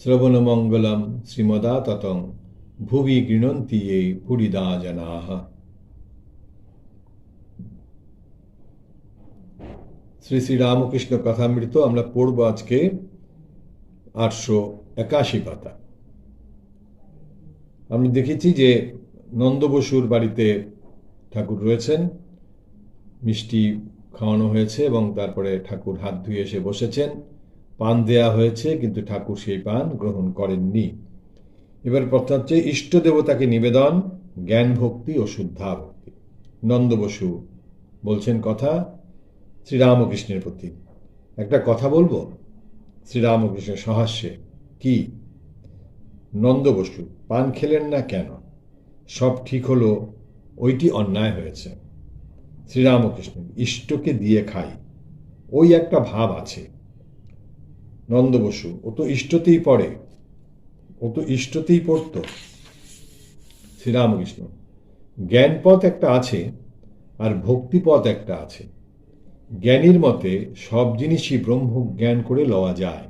শ্রবণমঙ্গলম শ্রীমদাততং ভুবি গৃণন্তি এ পুরিদা জনাহ। শ্রী শ্রী রামকৃষ্ণ কথামৃত আমরা পড়ব আজকে আটশো একাশি পাতা। আমি দেখেছি যে নন্দ বসুর বাড়িতে ঠাকুর রয়েছেন, মিষ্টি খাওয়ানো হয়েছে এবং তারপরে ঠাকুর হাত ধুয়ে এসে বসেছেন। পান দেয়া হয়েছে, কিন্তু ঠাকুর সেই পান গ্রহণ করেননি। এবার কথা হচ্ছে, ইষ্ট দেবতাকে নিবেদন, জ্ঞান ভক্তি ও শুদ্ধা ভক্তি। নন্দ বসু বলছেন কথা শ্রীরামকৃষ্ণের প্রতি। একটা কথা বলব? শ্রীরামকৃষ্ণের সহাস্যে, কি? নন্দ বসু, পান খেলেন না কেন? সব ঠিক হলো, ওইটি অন্যায় হয়েছে। শ্রীরামকৃষ্ণ, ইষ্টকে দিয়ে খাই। ওই একটা ভাব আছে। নন্দ বসু, ও তো ইষ্টতেই পড়ে। ও তো ইষ্টতেই পড়ত। শ্রীরামকৃষ্ণ, জ্ঞানপথ একটা আছে আর ভক্তিপথ একটা আছে। জ্ঞানীর মতে সব জিনিসই ব্রহ্ম জ্ঞান করে লওয়া যায়।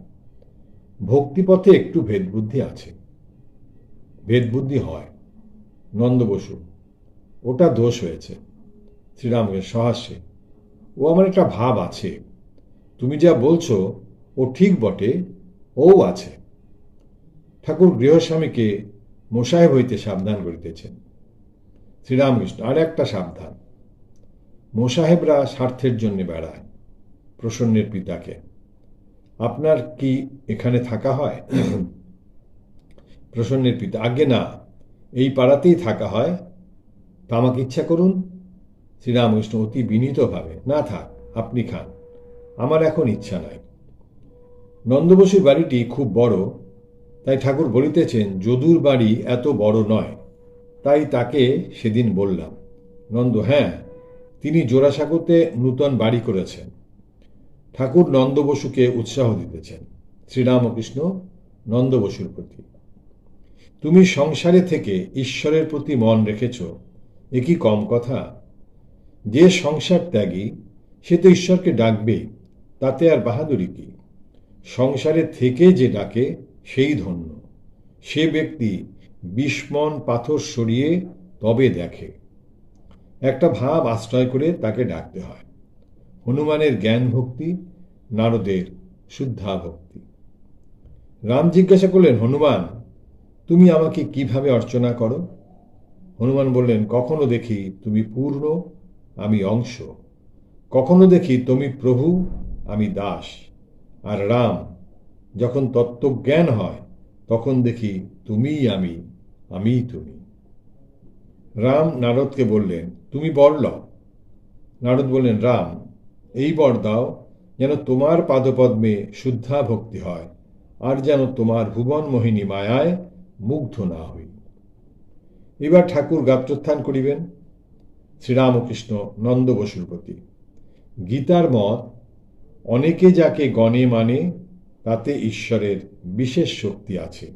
ভক্তিপথে একটু ভেদবুদ্ধি আছে। ভেদবুদ্ধি হয়। নন্দ বসু, ওটা দোষ হয়েছে। শ্রীরামকৃষ্ণ সহাস্যে ও আমার একটা ভাব আছে। তুমি যা বলছো ও ঠিক বটে, ও আছে। ঠাকুর গৃহস্বামীকে মোসাহেব হইতে সাবধান করিতেছেন। শ্রীরামকৃষ্ণ, আর একটা সাবধান। মোসাহেবরা স্বার্থের জন্য বেড়ায়, প্রসন্নের পিতাকে। আপনার কি এখানে থাকা হয়? প্রসন্নের পিতা আগে না, এই পাড়াতেই থাকা হয়। তা আমাকে ইচ্ছা করুন। শ্রীরামকৃষ্ণ অতি বিনীতভাবে, না থাক, আপনি খান। আমার এখন ইচ্ছা নাই। নন্দবসুর বাড়িটি খুব বড়, তাই ঠাকুর বলিতেছেন, যদুর বাড়ি এত বড় নয়। তাই তাকে সেদিন বললাম, নন্দ হ্যাঁ তিনি জোড়াসাঁকোতে নূতন বাড়ি করেছেন। ঠাকুর নন্দবসুকে উৎসাহ দিতেছেন, শ্রীরামকৃষ্ণ, নন্দবসুর প্রতি। তুমি সংসারে থেকে ঈশ্বরের প্রতি মন রেখেছ, এ কি কম কথা? যে সংসার ত্যাগী, সে তো ঈশ্বরকে ডাকবে, তাতে আর বাহাদুরি কি? সংসারে থেকে যে ডাকে, সেই ধন্য। সে ব্যক্তি বিস্মন পাথর সরিয়ে তবে দেখে। একটা ভাব আশ্রয় করে তাকে ডাকতে হয়। হনুমানের জ্ঞান ভক্তি, নারদের শুদ্ধা ভক্তি। রাম জিজ্ঞাসা করলেন, হনুমান, তুমি আমাকে কীভাবে অর্চনা করো? হনুমান বললেন, কখনো দেখি তুমি পূর্ণ, আমি অংশ। কখনো দেখি তুমি প্রভু, আমি দাস। আর রাম, যখন তত্ত্বজ্ঞান হয়, তখন দেখি তুমিই আমি আমি তুমি। রাম নারদকে বললেন, তুমি বর লও। নারদ বললেন, রাম, এই বর দাও, যেন তোমার পাদপদ্মে শুদ্ধা ভক্তি হয়, আর যেন তোমার ভুবন মোহিনী মায়ায় মুগ্ধ না হই। এবার ঠাকুর গাত্রোত্থান করিবেন শ্রীরামকৃষ্ণ নন্দ বসুর প্রতি। গীতার মত অনেকে যাকে গণে মানে তাতে ঈশ্বরের বিশেষ শক্তি আছে।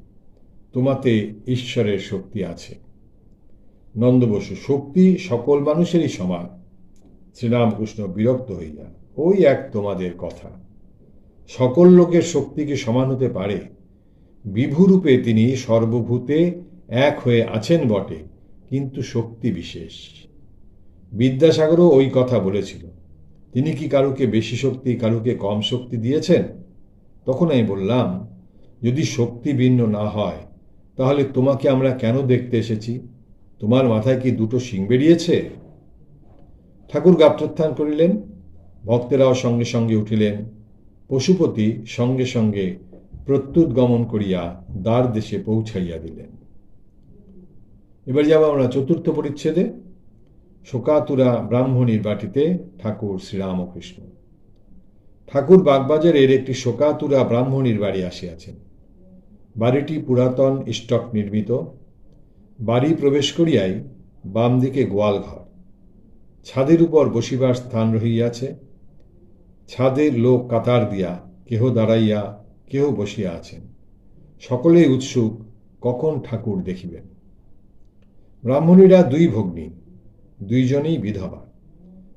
তোমাতে ঈশ্বরের শক্তি আছে। নন্দ বসু শক্তি সকল মানুষেরই সমান। শ্রীরামকৃষ্ণ বিরক্ত হইয়া, ওই এক তোমাদের কথা। সকল লোকের শক্তি কি সমান হতে পারে। বিভুরূপে তিনি সর্বভূতে এক হয়ে আছেন বটে, কিন্তু শক্তি বিশেষ। বিদ্যাসাগরও ওই কথা বলেছিল। তিনি কি কারুকে বেশি শক্তি, কারুকে কম শক্তি দিয়েছেন? তখন আমি বললাম, যদি শক্তি ভিন্ন না হয়, তাহলে তোমাকে আমরা কেন দেখতে এসেছি? তোমার মাথায় কি দুটো শিং বেরিয়েছে? ঠাকুর গাত্রোত্থান করিলেন, ভক্তেরাও সঙ্গে সঙ্গে উঠিলেন, পশুপতি সঙ্গে সঙ্গে প্রত্যুৎ গমন করিয়া দ্বার দেশে পৌঁছাইয়া দিলেন। এবার যাব আমরা চতুর্থ পরিচ্ছেদে। শোকাতুরা ব্রাহ্মণীর বাটিতে ঠাকুর শ্রীরামকৃষ্ণ। ঠাকুর বাগবাজারের একটি শোকাতুরা ব্রাহ্মণীর বাড়ি আসিয়াছেন। বাড়িটি পুরাতন স্টক নির্মিত। বাড়ি প্রবেশ করিয়াই বাম দিকে গোয়ালঘর ছাদের উপর বসিবার স্থান রহিয়াছে। ছাদের লোক কাতার দিয়া কেহ দাঁড়াইয়া কেহ বসিয়া আছেন। সকলেই উৎসুক, কখন ঠাকুর দেখিবেন? ব্রাহ্মণীরা দুই ভগ্নী দুইজনেই বিধবা।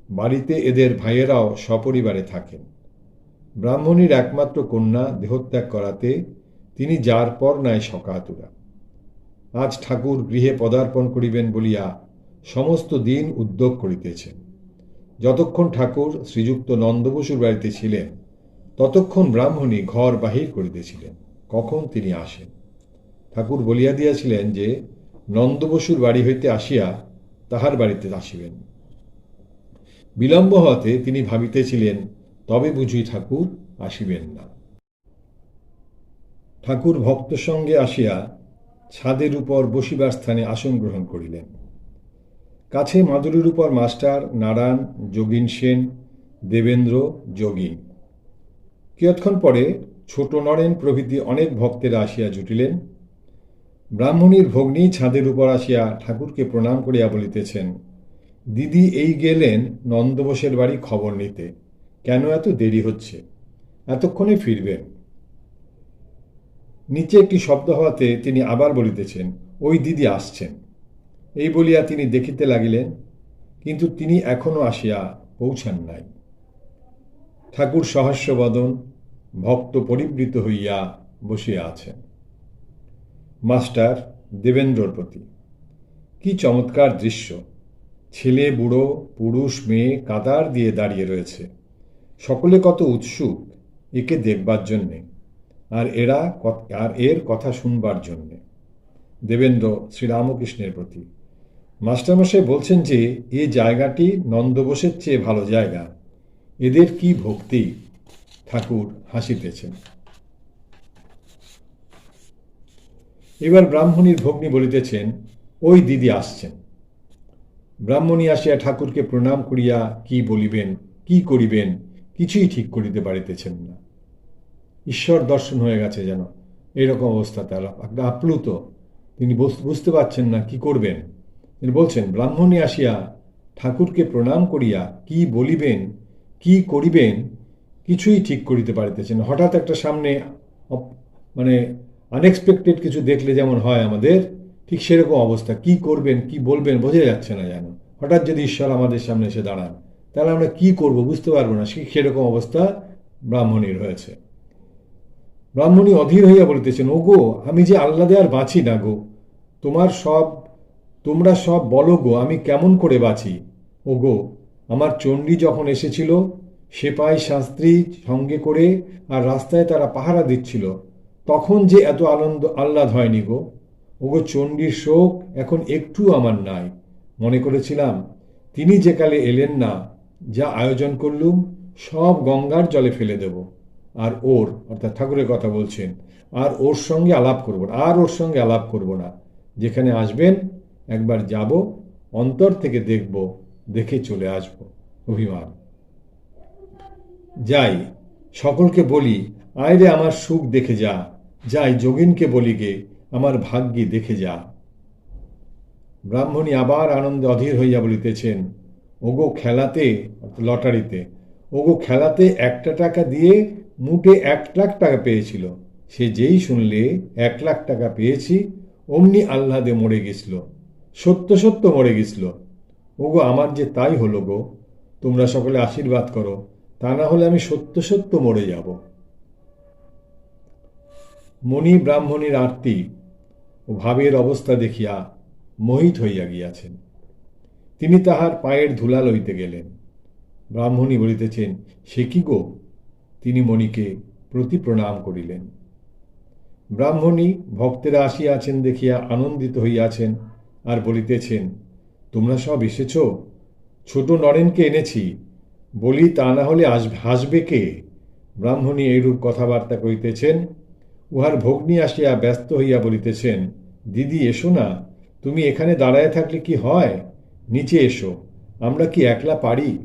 বাড়িতে এদের ভাইয়েরাও সপরিবারে থাকেন। ব্রাহ্মণীর একমাত্র কন্যা দেহত্যাগ করাতে তিনি যার পর নাই সকাতুরা আজ ঠাকুর গৃহে পদার্পণ করিবেন বলিয়া সমস্ত দিন উদ্যোগ করিতেছেন। যতক্ষণ ঠাকুর শ্রীযুক্ত নন্দবসুর বাড়িতে ছিলেন, ততক্ষণ ব্রাহ্মণী ঘর বাহির করিতেছিলেন, কখন তিনি আসেন। ঠাকুর বলিয়া দিয়াছিলেন যে, নন্দবসুর বাড়ি হইতে আসিয়া তাহার বাড়িতে আসিবেন। বিলম্ব হওয়াতে তিনি ভাবিতেছিলেন, তবে বুঝি ঠাকুর আসিবেন না। ঠাকুর ভক্ত সঙ্গে আসিয়া ছাদের উপর বসিবার স্থানে আসন গ্রহণ করিলেন। কাছে মাদুরির উপর মাস্টার নারায়ণ, যোগিন সেন, দেবেন্দ্র যোগিন কিয়ৎক্ষণ পরে ছোট নরেন প্রভৃতি অনেক ভক্তেরা আসিয়া জুটিলেন। ব্রাহ্মণীর ভগ্নী ছাদের উপর আসিয়া ঠাকুরকে প্রণাম করিয়া বলিতেছেন, দিদি এই গেলেন নন্দবোসের বাড়ি খবর নিতে। কেন এত দেরি হচ্ছে? এতক্ষণে ফিরবেন। নিচে একটি শব্দ হওয়াতে তিনি আবার বলিতেছেন, ওই দিদি আসছেন। এই বলিয়া তিনি দেখিতে লাগিলেন, কিন্তু তিনি এখনও আসিয়া পৌঁছান নাই। ঠাকুর সহস্রবদন, ভক্ত পরিবৃত হইয়া বসিয়া আছেন। মাস্টার দেবেন্দ্রর প্রতি। কি চমৎকার দৃশ্য। ছেলে, বুড়ো, পুরুষ, মেয়ে কাতার দিয়ে দাঁড়িয়ে রয়েছে। সকলে কত উৎসুক, একে দেখবার জন্যে। আর এরা আর এর কথা শুনবার জন্যে। দেবেন্দ্র শ্রীরামকৃষ্ণের প্রতি। মাস্টারমশাই বলছেন যে, এ জায়গাটি নন্দবোসের চেয়ে ভালো জায়গা। এদের কি ভক্তি? ঠাকুর হাসিতেছেন। এবার ব্রাহ্মণীর ভগ্নী বলিতেছেন, ওই দিদি আসছেন। ব্রাহ্মণী আসিয়া ঠাকুরকে প্রণাম করিয়া কি বলিবেন, কি করিবেন, কিছুই ঠিক করিতে পারিতেছেন না। ঈশ্বর দর্শন হয়ে গেছে যেন এরকম অবস্থা তার। আপ্লুত। তিনি বুঝ- বুঝতে পারছেন না কি করবেন। তিনি বলছেন, ব্রাহ্মণী আসিয়া ঠাকুরকে প্রণাম করিয়া কি বলিবেন, কি করিবেন, কিছুই ঠিক করিতে পারিতেছেন হঠাৎ একটা সামনে মানে আনএক্সপেক্টেড কিছু দেখলে যেমন হয় আমাদের, ঠিক সেরকম অবস্থা। কি করবেন, কি বলবেন বোঝা যাচ্ছে না যেন। হঠাৎ যদি ঈশ্বর আমাদের সামনে এসে দাঁড়ান, তাহলে আমরা কি করব বুঝতে পারব না। সে- সেরকম অবস্থা ব্রাহ্মণীর হয়েছে। ব্রাহ্মণী অধীর হইয়া বলিতেছেন ও গো আমি যে আহ্লাদে আর বাঁচি না গো। তোমার সব, তোমরা সব বলো গো, আমি কেমন করে বাঁচি? ও গো আমার চণ্ডী যখন এসেছিল, সেপাই শাস্ত্রী সঙ্গে করে আর রাস্তায় তারা পাহারা দিচ্ছিল। তখন যে এত আনন্দ আহ্লাদ হয়নি গো। ওগো চণ্ডীর শোক এখন একটু আমার নাই। মনে করেছিলাম, তিনি যে কালে এলেন না, যা আয়োজন করলুম, সব গঙ্গার জলে ফেলে দেব। আর ওর, অর্থাৎ ঠাকুরের কথা বলছেন, আর ওর সঙ্গে আলাপ করব না, আর ওর সঙ্গে আলাপ করব না। যেখানে আসবেন, একবার যাব, অন্তর থেকে দেখব, দেখে চলে আসব। অভিমান। যাই, সকলকে বলি, আয় রে আমার সুখ দেখে যা। যাই যোগিনকে বলি গে, আমার ভাগ্যে দেখে যা। ব্রাহ্মণী আবার আনন্দে অধীর হইয়া বলিতেছেন, ওগো খেলাতে লটারিতে, ওগো খেলাতে একটা টাকা দিয়ে মুটে এক লাখ টাকা পেয়েছিল। সে যেই শুনলে, এক লাখ টাকা পেয়েছি, অমনি আহ্লাদে মরে গেছিল, সত্য সত্য মরে গেছিল। ওগো, আমার যে তাই হলো গো, তোমরা সকলে আশীর্বাদ করো, তা না হলে আমি সত্য সত্য মরে যাব। মণি ব্রাহ্মণীর আরতি ও ভাবের অবস্থা দেখিয়া মোহিত হইয়া গিয়াছেন। তিনি তাহার পায়ের ধুলা লইতে গেলেন। ব্রাহ্মণী বলিতেছেন, সে কি গো? তিনি মণিকে প্রতি প্রণাম করিলেন। ব্রাহ্মণী ভক্তেরা আসিয়াছেন দেখিয়া আনন্দিত হইয়াছেন আর বলিতেছেন, তোমরা সব এসেছ? ছোট নরেনকে এনেছি। বলি তা না হলে আসবে হাসবে কে? ব্রাহ্মণী এইরূপ কথাবার্তা করিতেছেন উহার ভগ্নী আসিয়া ব্যস্ত হইয়া বলিতেছেন, দিদি, এসো না। তুমি এখানে দাঁড়ায় থাকলে কি হয়? নিচে এসো। আমরা কি একলা পারি?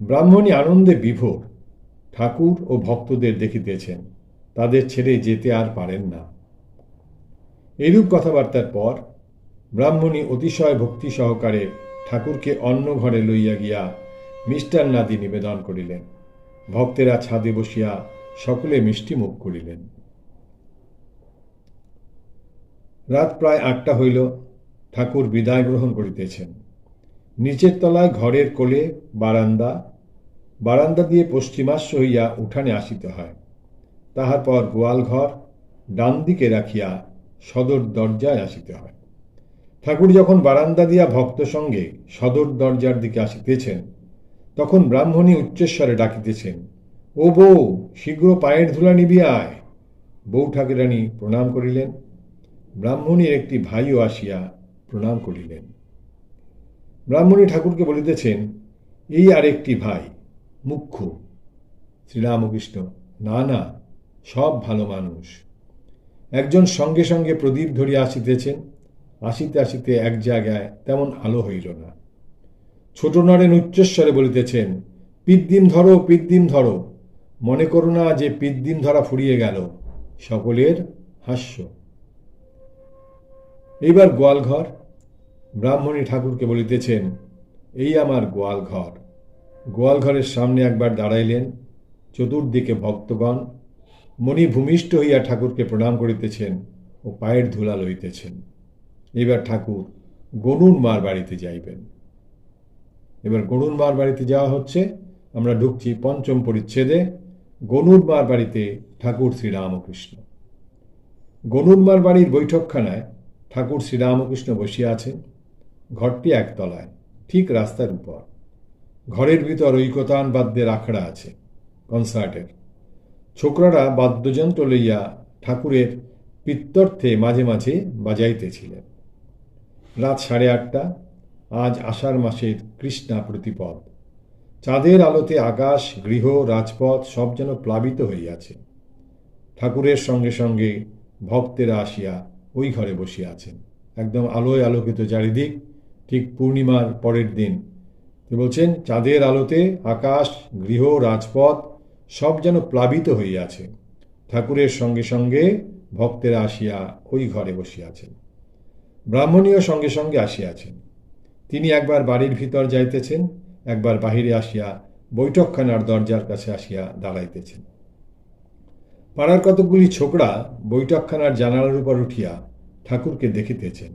ব্রাহ্মণী আনন্দে বিভোর। ঠাকুর ও ভক্তদের দেখিতেছেন, তাদের ছেড়ে যেতে আর পারেন না। এরূপ কথাবার্তার পর ব্রাহ্মণী অতিশয় ভক্তি সহকারে ঠাকুরকে অন্য ঘরে লইয়া গিয়া মিষ্টান্নাদি নিবেদন করিলেন। ভক্তেরা ছাদে বসিয়া সকলে মিষ্টি মুখ করিলেন। রাত প্রায় আটটা হইল, ঠাকুর বিদায় গ্রহণ করিতেছেন। নিচের তলায় ঘরের কোলে বারান্দা বারান্দা দিয়ে পশ্চিমাশ্য হইয়া উঠানে আসিতে হয়। তাহার পর গোয়ালঘর ডান দিকে রাখিয়া সদর দরজায় আসিতে হয়। ঠাকুর যখন বারান্দা দিয়া ভক্ত সঙ্গে সদর দরজার দিকে আসিতেছেন, তখন ব্রাহ্মণী উচ্চস্বরে ডাকিতেছেন ও বউ, শীঘ্র পায়ের ধুলা নিবি আয় বউ ঠাকুরানী প্রণাম করিলেন। ব্রাহ্মণীর একটি ভাইও আসিয়া প্রণাম করিলেন। ব্রাহ্মণী ঠাকুরকে বলিতেছেন, এই আর একটি ভাই, মুখ্য, শ্রীরামকৃষ্ণ না না সব ভালো মানুষ। একজন সঙ্গে সঙ্গে প্রদীপ ধরিয়া আসিতেছেন, আসিতে আসিতে এক জায়গায় তেমন আলো হইল না। ছোট নরেন উচ্চস্বরে বলিতেছেন পিদ্দিম ধরো পিদ্দিম ধরো। মনে করো না যে পিদ্দিম ধরা ফুরিয়ে গেল। সকলের হাস্য। এইবার গোয়ালঘর, ব্রাহ্মণী ঠাকুরকে বলিতেছেন, এই আমার গোয়ালঘর। গোয়ালঘরের সামনে একবার দাঁড়াইলেন চতুর্দিকে ভক্তগণ। মণি ভূমিষ্ঠ হইয়া ঠাকুরকে প্রণাম করিতেছেন ও পায়ের ধুলা লইতেছেন। এবার ঠাকুর গরুন মার বাড়িতে যাইবেন। এবার গরুন মার বাড়িতে যাওয়া হচ্ছে। আমরা ঢুকছি পঞ্চম পরিচ্ছেদে। গনুর মার বাড়িতে ঠাকুর শ্রীরামকৃষ্ণ। গনুরমার বাড়ির বৈঠকখানায় ঠাকুর শ্রীরামকৃষ্ণ বসিয়া আছেন, ঘরটি একতলায়, ঠিক রাস্তার উপর। ঘরের ভিতর ঐকতান বাদ্যের আখড়া আছে, কনসার্টের। ছোকরারা বাদ্যযন্ত্র লইয়া ঠাকুরের পিত্তর্থে মাঝে মাঝে বাজাইতেছিলেন। রাত সাড়ে আটটা, আজ আষাঢ় মাসের কৃষ্ণা প্রতিপদ চাঁদের আলোতে আকাশ, গৃহ, রাজপথ সব যেন প্লাবিত হইয়াছে ঠাকুরের সঙ্গে সঙ্গে ভক্তেরা আসিয়া ওই ঘরে বসিয়া আছেন। একদম আলোয় আলোকিত চারিদিক, ঠিক পূর্ণিমার পরের দিন। বলছেন, চাঁদের আলোতে আকাশ, গৃহ, রাজপথ সব যেন প্লাবিত হইয়াছে ঠাকুরের সঙ্গে সঙ্গে ভক্তেরা আসিয়া ওই ঘরে বসিয়াছেন ব্রাহ্মণীয় সঙ্গে সঙ্গে আসিয়াছেন তিনি একবার বাড়ির ভিতর যাইতেছেন। একবার বাহিরে আসিয়া বৈঠকখানার দরজার কাছে আসিয়া দাঁড়াইতেছেন। পাড়ার কতকগুলি ছোকরা বৈঠকখানার জানালার উপর উঠিয়া ঠাকুরকে দেখিতেছেন।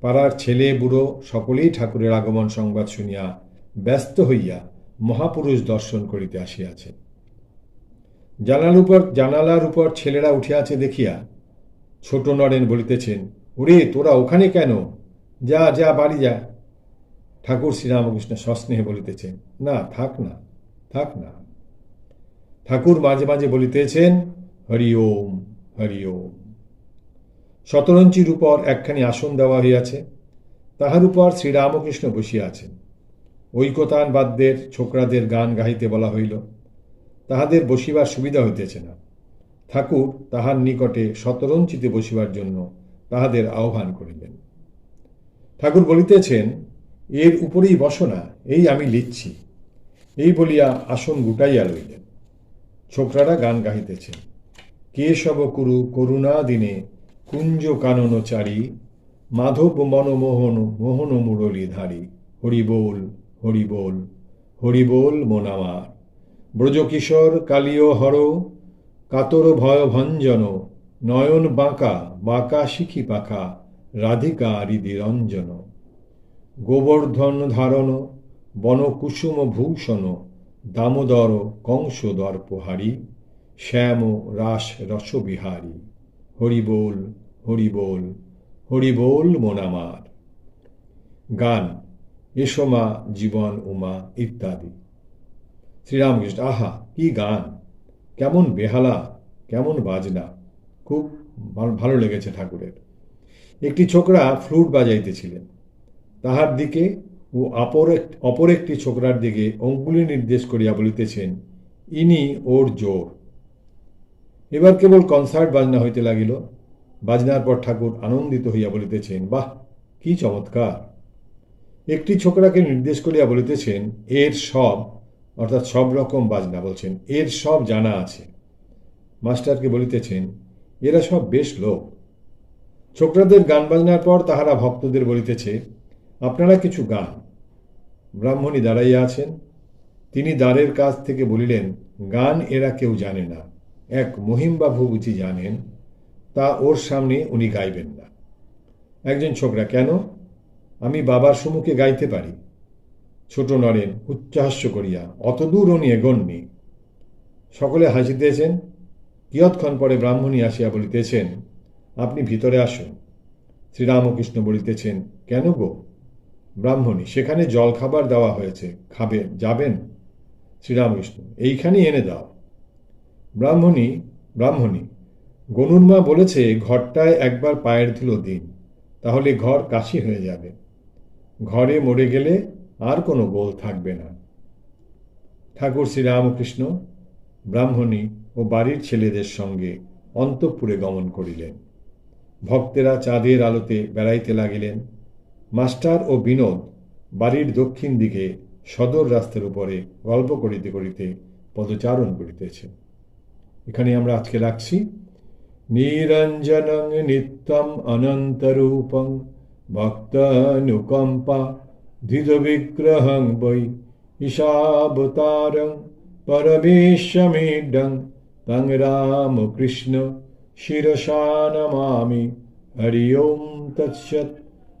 পাড়ার ছেলে, বুড়ো সকলেই ঠাকুরের আগমন সংবাদ শুনিয়া ব্যস্ত হইয়া মহাপুরুষ দর্শন করিতে আসিয়াছেন। জানালার উপর জানালার উপর ছেলেরা উঠিয়াছে দেখিয়া ছোট নরেন বলিতেছেন, ওরে, তোরা ওখানে কেন? যা যা, বাড়ি যা। ঠাকুর শ্রীরামকৃষ্ণ সস্নেহে বলিতেছেন, না, থাক না থাক না। ঠাকুর মাঝে মাঝে বলিতেছেন, হরি ওম হরি ওম। শতরঞ্চির উপর একখানি আসন দেওয়া হইয়াছে, তাহার উপর শ্রীরামকৃষ্ণ বসিয়া আছেন। ঐকতান বাদ্যের ছোকরাদের গান গাহিতে বলা হইল, তাহাদের বসিবার সুবিধা হইতেছে না। ঠাকুর তাহার নিকটে শতরঞ্চিতে বসিবার জন্য তাহাদের আহ্বান করিলেন। ঠাকুর বলিতেছেন এর উপরেই বসনা এই আমি লিখছি। এই বলিয়া আসন গুটাইয়া লইলেন। ছোকরারা গান গাহিতেছেন। কেশব কুরু করুণা দিনে কুঞ্জ কানন চারি, মাধব মনমোহন মোহন মুরলী ধারী। হরিবোল হরিবোল হরিবোল মোনামার ব্রজকিশোর কালীয় হর, কাতর ভয় ভঞ্জন, নয়ন বাঁকা বাঁকা শিখি পাখা, রাধিকা হৃদিরঞ্জন। গোবর্ধন ধারণ, বনকুসুম ভূষণ, দামোদর কংস দর্পহারী শ্যাম রাস রসবিহারী। হরিবোল হরিবোল হরিবোল মোনামার। গান এসমা জীবন উমা ইত্যাদি। শ্রীরামকৃষ্ণ, আহা, কি গান! কেমন বেহালা, কেমন বাজনা। খুব ভালো লেগেছে ঠাকুরের। একটি ছোকরা ফ্লুট বাজাইতেছিলেন। তাহার দিকে ও অপর অপর একটি ছোকরার দিকে অঙ্গুলি নির্দেশ করিয়া বলিতেছেন, ইনি ওর জোর। এবার কেবল কনসার্ট বাজনা হইতে লাগিল। বাজনার পর ঠাকুর আনন্দিত হইয়া বলিতেছেন, বাহ, কি চমৎকার! একটি ছোকরাকে নির্দেশ করিয়া বলিতেছেন, এর সব, অর্থাৎ সব রকম বাজনা, বলছেন, এর সব জানা আছে। মাস্টারকে বলিতেছেন, এরা সব বেশ লোক। ছোকরাদের গান বাজনার পর তাহারা ভক্তদের বলিতেছে আপনারা কিছু গান। ব্রাহ্মণী দাঁড়াইয়া আছেন। তিনি দ্বারের কাছ থেকে বলিলেন, গান এরা কেউ জানে না। এক মহিমবাবু বুঝি জানেন, তা ওর সামনে উনি গাইবেন না। একজন ছোকরা, কেন? আমি বাবার সম্মুখে গাইতে পারি। ছোট নরেন উচ্চহাস্য করিয়া, অত দূর উনি এগোননি। সকলে হাসিতেছেন কিয়ৎক্ষণ পরে ব্রাহ্মণী আসিয়া বলিতেছেন, আপনি ভিতরে আসুন। শ্রীরামকৃষ্ণ বলিতেছেন, কেন গো? ব্রাহ্মণী, সেখানে জল খাবার দেওয়া হয়েছে। খাবে, যাবেন? শ্রীরামকৃষ্ণ, এইখানেই এনে দাও। ব্রাহ্মণী ব্রাহ্মণী, গনুরমা বলেছে, ঘরটায় একবার পায়ের ধুলো দিন, তাহলে ঘর কাশি হয়ে যাবে। ঘরে মরে গেলে আর কোনো গোল থাকবে না। ঠাকুর শ্রীরামকৃষ্ণ, ব্রাহ্মণী ও বাড়ির ছেলেদের সঙ্গে অন্তঃপুরে গমন করিলেন। ভক্তেরা চাঁদের আলোতে বেড়াইতে লাগিলেন। মাস্টার ও বিনোদ বাড়ির দক্ষিণ দিকে সদর রাস্তার উপরে গল্প করিতে করিতে পদচারণ করিতেছে। এখানে আমরা আজকে রাখছি, নিরঞ্জনং নিত্যম অনন্তরূপং ভক্তানুকম্পা ধৃতবিগ্রহং বৈ ঈশাবতারং পরমেশ্বমিডং তং রামকৃষ্ণ শিরসা নমামি হরি ওম তৎসৎ।